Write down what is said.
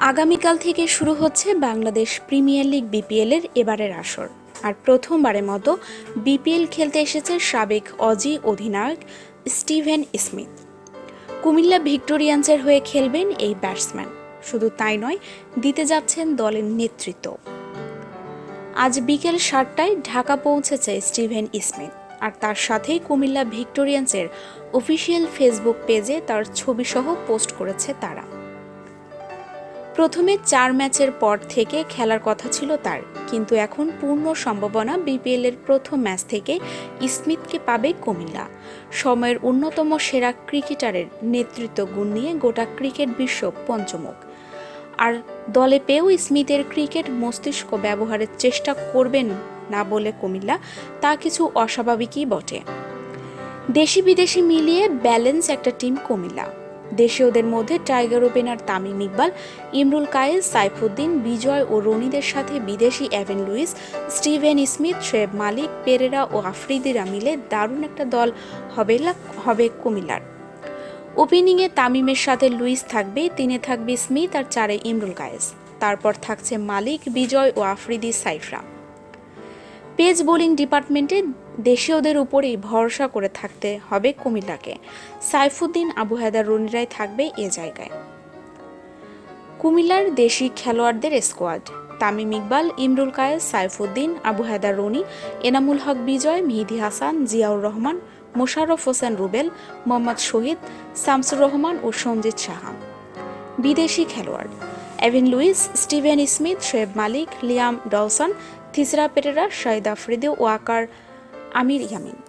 আগামীকাল থেকে শুরু হচ্ছে বাংলাদেশ প্রিমিয়ার লিগ বিপিএল এর এবারের আসর। আর প্রথমবারের মতো বিপিএল খেলতে এসেছে সাবেক অজি অধিনায়ক স্টিভেন স্মিথ। কুমিল্লা ভিক্টোরিয়ান্সের হয়ে খেলবেন এই ব্যাটসম্যান। শুধু তাই নয়, দিতে যাচ্ছেন দলের নেতৃত্ব। আজ বিকেল সাতটায় ঢাকা পৌঁছেছে স্টিভেন স্মিথ। আর তার সাথেই কুমিল্লা ভিক্টোরিয়ান্সের অফিসিয়াল ফেসবুক পেজে তার ছবিসহ পোস্ট করেছে তারা। প্রথমে চার ম্যাচের পর থেকে খেলার কথা ছিল তার, কিন্তু এখন পূর্ণ সম্ভাবনা বিপিএল এর প্রথম ম্যাচ থেকে স্মিথকে পাবে কুমিল্লা। সময়ের অন্যতম সেরা ক্রিকেটারের নেতৃত্ব গুণ নিয়ে গোটা ক্রিকেট বিশ্ব পঞ্চমুখ। আর দলে পেয়েও স্মিথের ক্রিকেট মস্তিষ্ক ব্যবহারের চেষ্টা করবেন না বলে কুমিল্লা, তা কিছু অস্বাভাবিকই বটে। দেশি বিদেশি মিলিয়ে ব্যালেন্স একটা টিম কুমিল্লা। দেশীয়দের মধ্যে টাইগার ওপেনার তামিম ইকবাল, ইমরুল কায়েস সাইফুদ্দিন, বিজয় ও রনিদের সাথে বিদেশি Evin Lewis, Steven Smith, Shoaib Malik, Perera ও আফ্রিদিরা মিলে দারুণ একটা দল হবে হবে কুমিল্লার। ওপেনিংয়ে তামিমের সাথে লুইস থাকবে, তিনে থাকবে স্মিথ আর চারে ইমরুল কায়েস। তারপর থাকছে মালিক, বিজয় ও আফ্রিদি সাইফরা। পেজ বোলিং ডিপার্টমেন্টে দেশীয়দের উপরেই ভরসা করে থাকতে হবে কুমিল্লাকে। সাইফুদ্দিন আবু হায়দার রনিরাই থাকবে এ জায়গায়। কুমিল্লার দেশি খেলোয়াড়দের স্কোয়াড, তামিম ইকবাল, ইমরুল কায়েস সাইফুদ্দিন, আবু হায়দার রনি, এনামুল হক বিজয়, মেহেদি হাসান, জিয়াউর রহমান, মোশাররফ হোসেন রুবেল, মোহাম্মদ শহীদ, শামসুর রহমান ও সঞ্জিত সাহা। বিদেশি খেলোয়াড়, Evin Lewis, Steven Smith, Shoaib Malik, Liam Dawson, Thisara Perera Shahid Afridi Waqar Amir Yamin.